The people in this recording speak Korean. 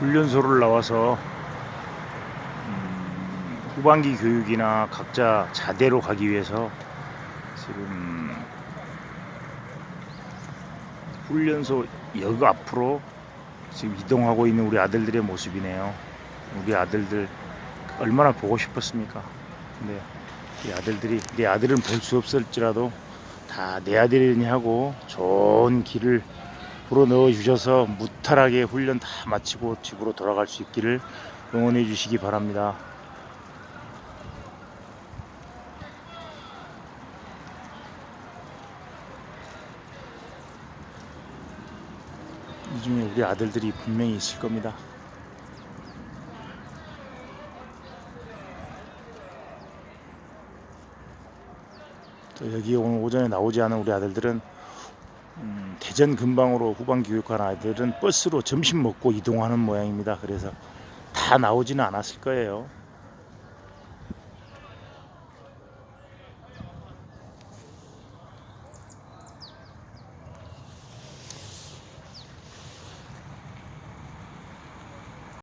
훈련소를 나와서 음, 후반기 교육이나 각자 자대로 가기 위해서 지금 훈련소 역 앞으로 지금 이동하고 있는 우리 아들들의 모습이네요. 우리 아들들 얼마나 보고 싶었습니까? 근데 이 아들들이 내 아들은 볼 수 없을지라도 다 내 아들이니 하고 좋은 길을 불어 넣어 주셔서 무탈하게 훈련 다 마치고 집으로 돌아갈 수 있기를 응원해 주시기 바랍니다. 이 중에 우리 아들들이 분명히 있을 겁니다. 또 여기 오늘 오전에 나오지 않은 우리 아들들은 음, 대전 근방으로 후반 교육하는 아이들은 버스로 점심 먹고 이동하는 모양입니다. 그래서 다 나오지는 않았을 거예요.